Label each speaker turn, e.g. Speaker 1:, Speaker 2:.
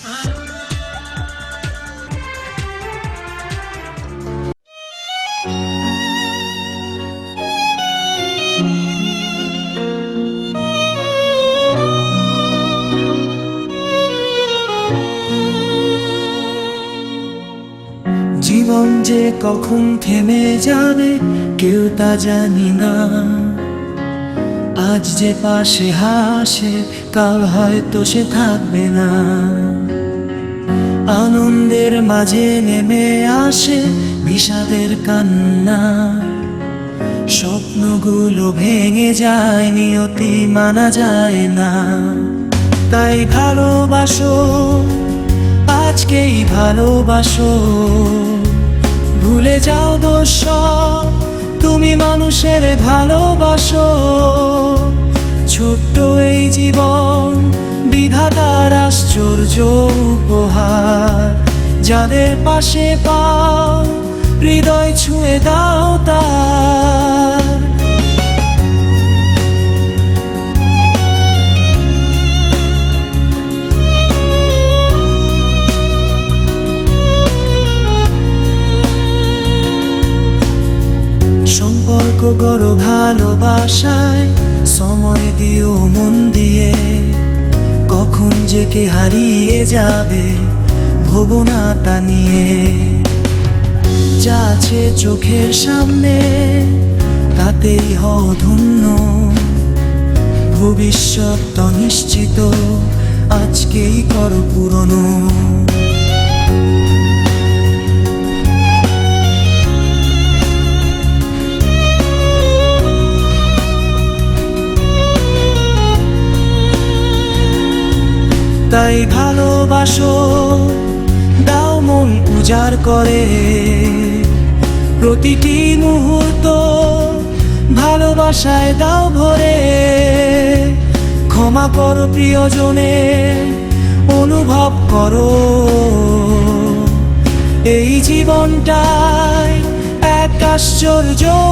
Speaker 1: জীবন যে কখন থেমে যাবে কেউ তা জানি না। আজ যে পাশে হাসে, কাল হয়তো সে থাকবে না। আনন্দের মাঝে নেমে আসে বিষাদের কান্না। স্বপ্নগুলো ভেঙে যায়, নিয়তি মানা যায় না। তাই ভালোবাসো, আজকেই ভালোবাসো। ভুলে যাও দোষ, তুমি মানুষের ভালোবাসো। ছোট্ট এই জীবন বিধাতার আশ্চর্য উপহার। যাদের পাশে পাও হৃদয় ছুঁয়ে দাও তার। সম্পর্ক গড় ভালোবাসায় সময় দিও মন দিয়ে। কখন যে কে হারিয়ে যাবে ভবনাটা নিয়ে। যা আছে চোখের সামনে, তাতেই হও ধন্য ভবিষ্যৎ তো নিশ্চিত আজকেই করো পুরনো। তাই ভালোবাসো, দাও মন উজাড় করে। প্রতিটি মুহূর্ত ভালোবাসায় দাও ভরে। ক্ষমা করো প্রিয়জনে, অনুভব করো। এই জীবনটাই এক আশ্চর্য